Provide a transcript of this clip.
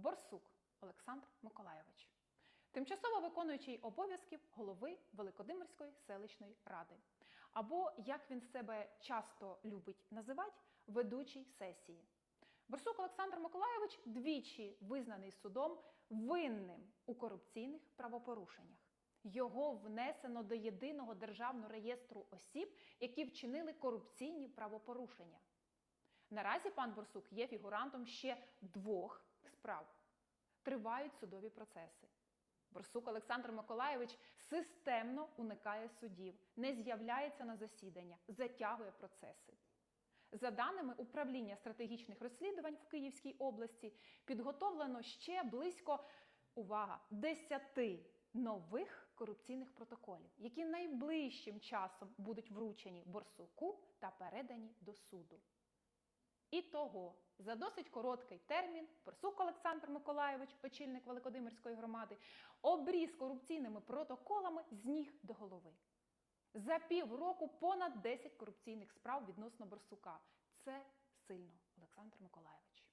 Борсук Олександр Миколайович, тимчасово виконуючий обов'язків голови Великодимирської селищної ради, або, як він себе часто любить називати, ведучий сесії. Борсук Олександр Миколайович двічі визнаний судом винним у корупційних правопорушеннях. Його внесено до єдиного державного реєстру осіб, які вчинили корупційні правопорушення. Наразі пан Борсук є фігурантом ще двох справ. Тривають судові процеси. Борсук Олександр Миколайович системно уникає судів, не з'являється на засідання, затягує процеси. За даними управління стратегічних розслідувань в Київській області, підготовлено ще близько увага 10 нових корупційних протоколів, які найближчим часом будуть вручені Борсуку та передані до суду. І того за досить короткий термін Борсук Олександр Миколайович, очільник Великодимирської громади, обріз корупційними протоколами з ніг до голови. За півроку понад 10 корупційних справ відносно Борсука. Це сильно, Олександр Миколайович.